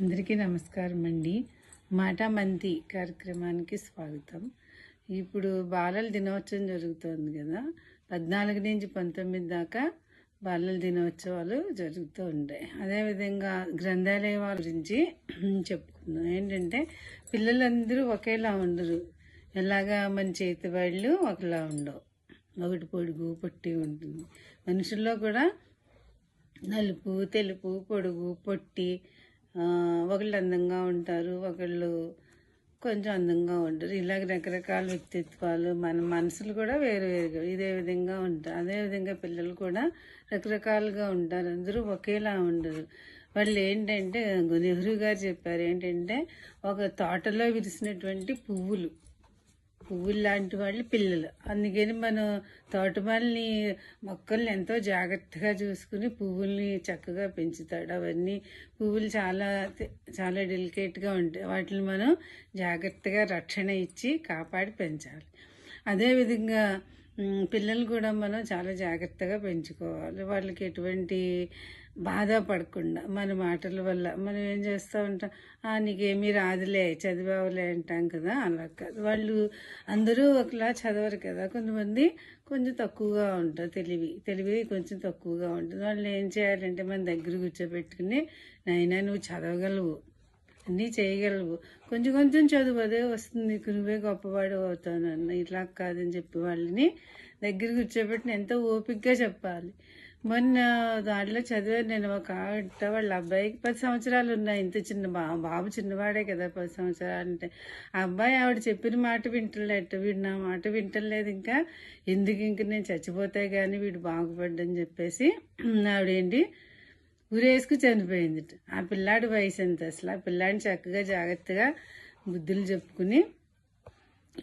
అందరికీ నమస్కారం అండి. మాట మంతి కార్యక్రమానికి స్వాగతం. ఇప్పుడు బాలల దినోత్సవం జరుగుతోంది కదా. పద్నాలుగు నుంచి పంతొమ్మిది దాకా బాలల దినోత్సవాలు జరుగుతూ ఉంటాయి. అదేవిధంగా గ్రంథాలయ వాళ్ళ గురించి చెప్పుకుందాం. ఏంటంటే పిల్లలందరూ ఒకేలా ఉండరు. ఎలాగా మన చేతి వాళ్ళు ఒకలా ఉండవు. ఒకటి పొడుగు పొట్టి ఉంటుంది. మనుషుల్లో కూడా నలుపు తెలుపు పొడుగు పొట్టి ఒకళ్ళు అందంగా ఉంటారు ఒకళ్ళు కొంచెం అందంగా ఉంటారు. ఇలాగ రకరకాల వ్యక్తిత్వాలు మన మనసులు కూడా వేరు వేరుగా ఇదే విధంగా ఉంటారు అదే విధంగా పిల్లలు కూడా రకరకాలుగా ఉంటారు. అందరూ ఒకేలా ఉండరు. వాళ్ళు ఏంటంటే నెహ్రూ గారు చెప్పారు ఏంటంటే ఒక తోటలో విరిసినటువంటి పువ్వులు. పువ్వులు లాంటి వాళ్ళు పిల్లలు. అందుకని మనం తోటమాలని మొక్కల్ని ఎంతో జాగ్రత్తగా చూసుకుని పువ్వుల్ని చక్కగా పెంచుతాడు. అవన్నీ పువ్వులు చాలా చాలా డెలికేట్గా ఉంటాయి. వాటిని మనం జాగ్రత్తగా రక్షణ ఇచ్చి కాపాడి పెంచాలి. అదేవిధంగా పిల్లలు కూడా మనం చాలా జాగ్రత్తగా పెంచుకోవాలి. వాళ్ళకి ఎటువంటి బాధ పడకుండా మన మాటల వల్ల మనం ఏం చేస్తూ ఉంటాం? నీకేమీ రాదులే చదివావులే అంటాం కదా అలా కాదు. వాళ్ళు అందరూ ఒకలా చదవరు కదా. కొంతమంది కొంచెం తక్కువగా ఉంటారు తెలివి. తెలివి కొంచెం తక్కువగా ఉంటుంది. వాళ్ళు ఏం చేయాలంటే మన దగ్గర కూర్చోబెట్టుకుని నైనా నువ్వు చదవగలవు అన్నీ చేయగలవు. కొంచెం కొంచెం చదువు అదే వస్తుంది. నువ్వే గొప్పవాడు అవుతాను అన్న ఇట్లా కాదని చెప్పి వాళ్ళని దగ్గర కూర్చోబెట్టిన ఎంతో ఓపికగా చెప్పాలి. మొన్న దాంట్లో చదివాను నేను ఒక ఆవిడ వాళ్ళ అబ్బాయికి పది సంవత్సరాలు ఉన్నాయి. ఇంత చిన్న బా బాబు చిన్నవాడే కదా పది సంవత్సరాలు అంటే. ఆ అబ్బాయి ఆవిడ చెప్పిన మాట వింటలేట. వీడు నా మాట వింటలేదు ఇంకా. ఎందుకు ఇంక నేను చచ్చిపోతే కానీ వీడు బాగుపడ్డని చెప్పేసి ఆవిడేంటి ఉరేసుకు చనిపోయింది. ఆ పిల్లాడి వయసు ఎంత అసలు? ఆ పిల్లాడిని చక్కగా జాగ్రత్తగా బుద్ధులు చెప్పుకుని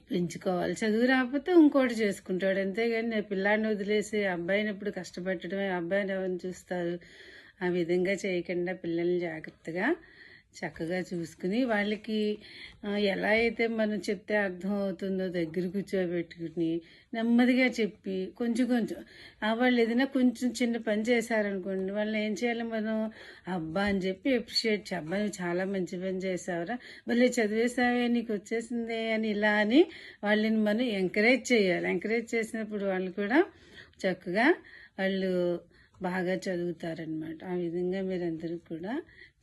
పెంచుకోవాలి. చదువు రాకపోతే ఇంకోటి చేసుకుంటాడు. అంతేగాని పిల్లాడిని వదిలేసి అబ్బాయిని ఎప్పుడు కష్టపెట్టడమే అబ్బాయిని ఎవరిని చూస్తారు? ఆ విధంగా చేయకుండా పిల్లల్ని జాగ్రత్తగా చక్కగా చూసుకుని వాళ్ళకి ఎలా అయితే మనం చెప్తే అర్థం అవుతుందో దగ్గర కూర్చోబెట్టుకుని నెమ్మదిగా చెప్పి కొంచెం కొంచెం వాళ్ళు ఏదైనా కొంచెం చిన్న పని చేశారనుకోండి వాళ్ళని ఏం చేయాలి మనం? అబ్బా అని చెప్పి అప్రిషియేట్ అబ్బా నువ్వు చాలా మంచి పని చేసావురా భలే చదివేసావే నీకు వచ్చేసిందే అని ఇలా అని వాళ్ళని మనం ఎంకరేజ్ చేయాలి. ఎంకరేజ్ చేసినప్పుడు వాళ్ళు కూడా చక్కగా వాళ్ళు బాగా చదువుతారనమాట. ఆ విధంగా మీరందరూ కూడా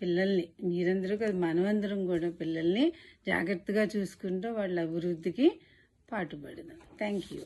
పిల్లల్ని మీరందరూ కాదు మనమందరం కూడా పిల్లల్ని జాగ్రత్తగా చూసుకుంటూ వాళ్ళ అభివృద్ధికి పాటుపడదాం. Thank you